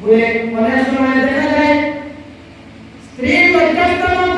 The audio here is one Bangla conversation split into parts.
पुढे पन्नास तुम्हाला देखा जाईल स्त्री वैकस्तव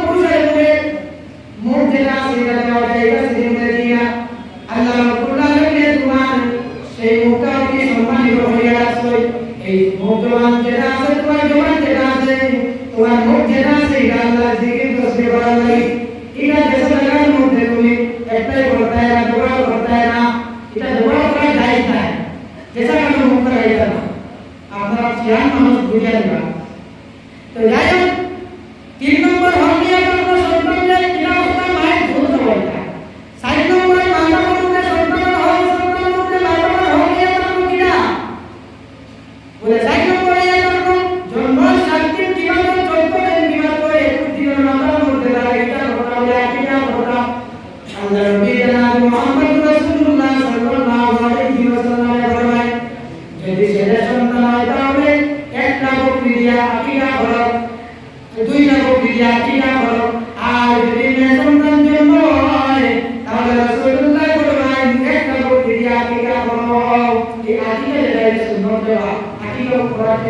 ದೇವ ಅಕ್ಕಿಗೆ ಹೋರಾಟ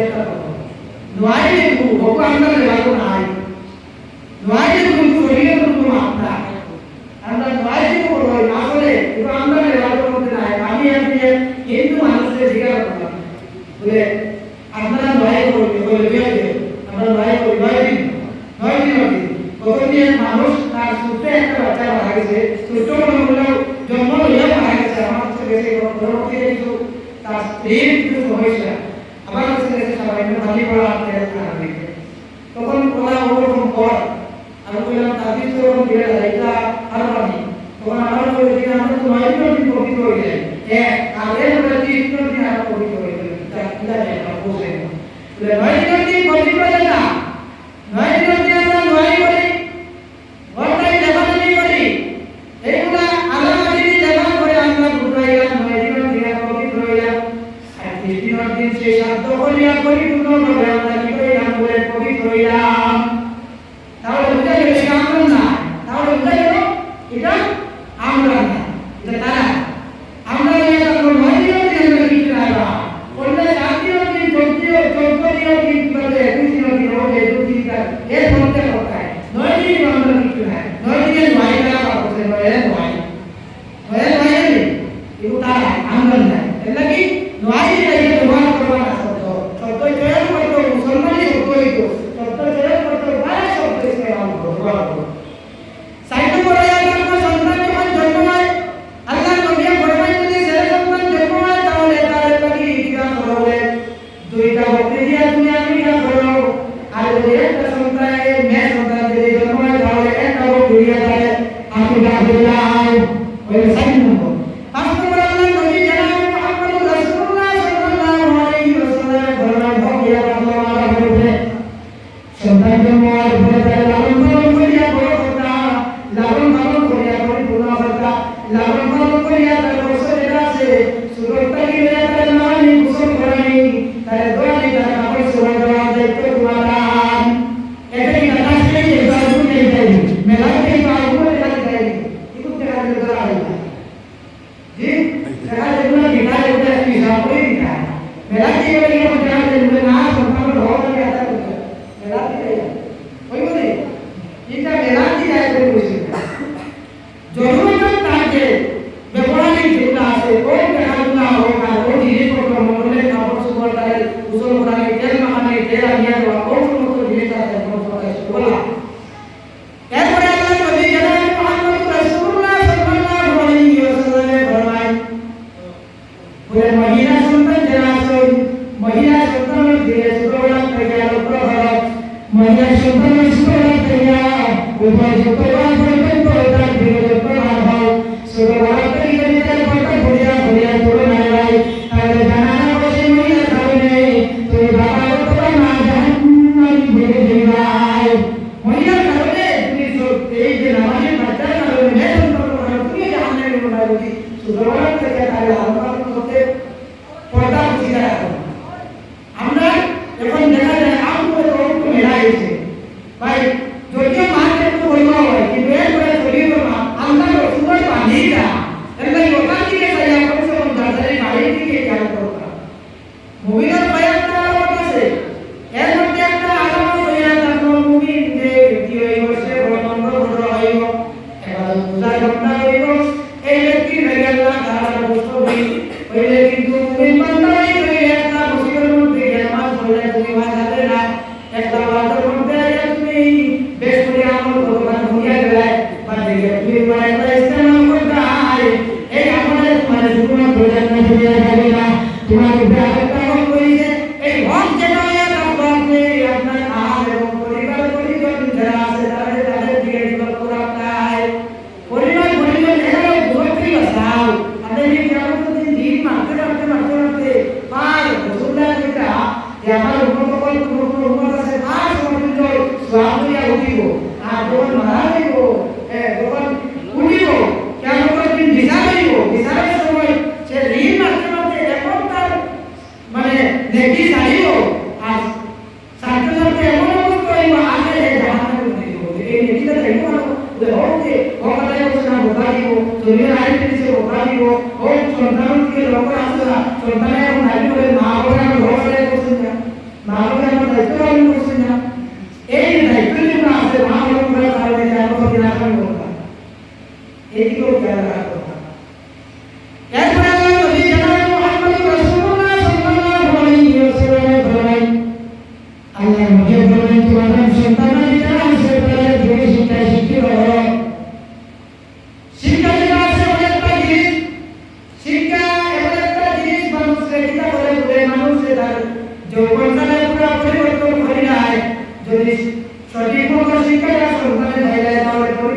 ನ್ವಾಯಿಗೂ ಒಬ್ಬ ಅಂದ್ರೆ ಎಲ್ಲರೂ ನಾಯಿ ನ್ವಾಯಿಗೂ ಕೊಡುಗೆ ಮಾತ್ರ ಅಂದ್ರೆ ನ್ವಾಯಿಗೂ ನಾವೇ ಇವ ಅಂದ್ರೆ ಎಲ್ಲರೂ ನಾಯಿ ನಾಯಿ ಅಂತ ಎಂದು ಮನಸ್ಸಿಗೆ ಸಿಗಬೇಕು ನೋಯಿ ಕೊಡ್ತೀನಿ ಕೊಡ್ತೀನಿ ಕೊಡಲ್ಲ ನೋಯಿ ಕೊಡ್ತೀನಿ ಅಂತ ನೋಯಿ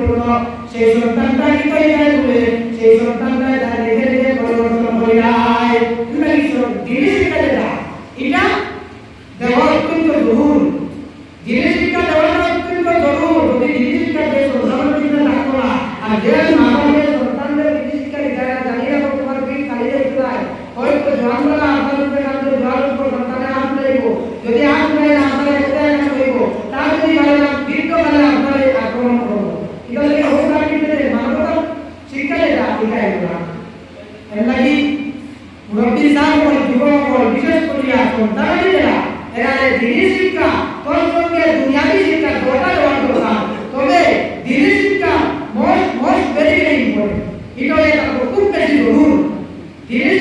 গুরুত্বপূর্ণ সেই সন্তানটা কি করে যায় বলে সেই সন্তানটা তার নিজে নিজে পরিবর্তন হয়ে যায় তুমি কিছু জিনিস এটা প্রতিবেশী জরুর দেশ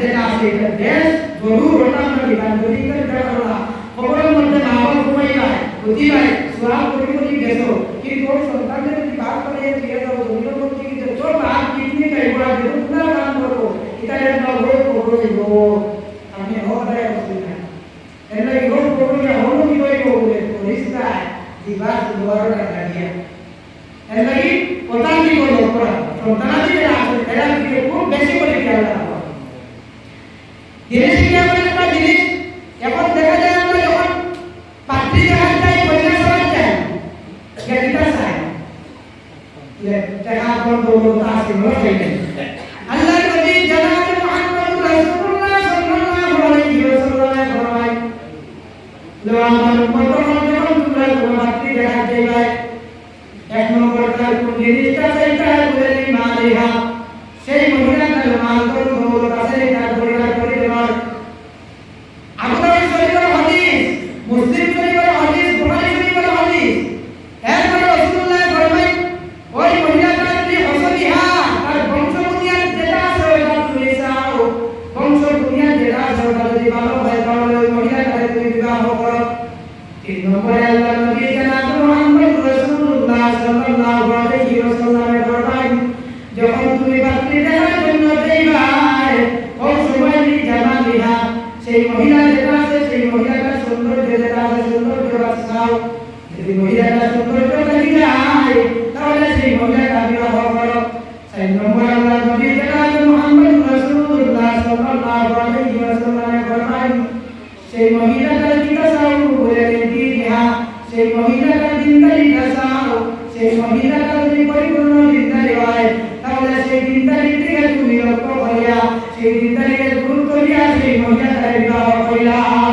যেটা আছে এটা দেশ জরুর ওটা আমরা বিধান যদি এটা করলা খবরের মধ্যে নামাজ ঘুমাই নাই ক্ষতি নাই সুরাব কোটি কোটি গেছ কিন্তু ওর সন্তানদের যদি বাদ করে দিয়ে দাও জমির মধ্যে কিন্তু চল আর কিডনি খাইব আর যেন পুরা দান করব এটা এর নগরে খবর হইব আমি হওয়াটাই অসুবিধা এর লাগে রোগ করলে হলো কি হইব বলে করিস না দিবার দুয়ারটা লাগিয়া এর লাগে প্রধান কি করল সন্তানাদি রাখো ಮೇಡಮ್ ಬೆಸಿಬಲ್ ದಿನೇಶ್ ದಿನೇಶ್ এখন দেখা যায় আমরা যখন পাত্রী দেখা যায় কন্যা সবাই যায় এটা চায় দেখা বড় বড় তা আছে তিন নম্বরে আল্লাহ নবী জনাব মুহাম্মদ রাসূলুল্লাহ সাল্লাল্লাহু আলাইহি ওয়াসাল্লামের ফরমান যখন তুমি পাত্রী দেখার জন্য যাইবাই ও সময় জামা লিহা সেই মহিলা যেটা আছে, সেই মহিলাটার সৌন্দর্য যেটা আছে, সৌন্দর্য রাখাও যদি মহিলাটা সৌন্দর্য থাকি যায়, তাহলে সেই মহিলাটা বিবাহ করো। চার নম্বর আল্লাহ নবী জনাব মুহাম্মদ রাসূলুল্লাহ সাল্লাল্লাহু আলাইহি ওয়াসাল্লামের ফরমান সেই মহিলাটা কোনো দিন তারিখ হয় তাহলে সেই দিন তারিখ থেকে তুমি লক্ষ্য করিয়া, সেই দিন তারিখের গুরুত্ব দিয়া সেই মহিলা তারিখ বিবাহ করিলা।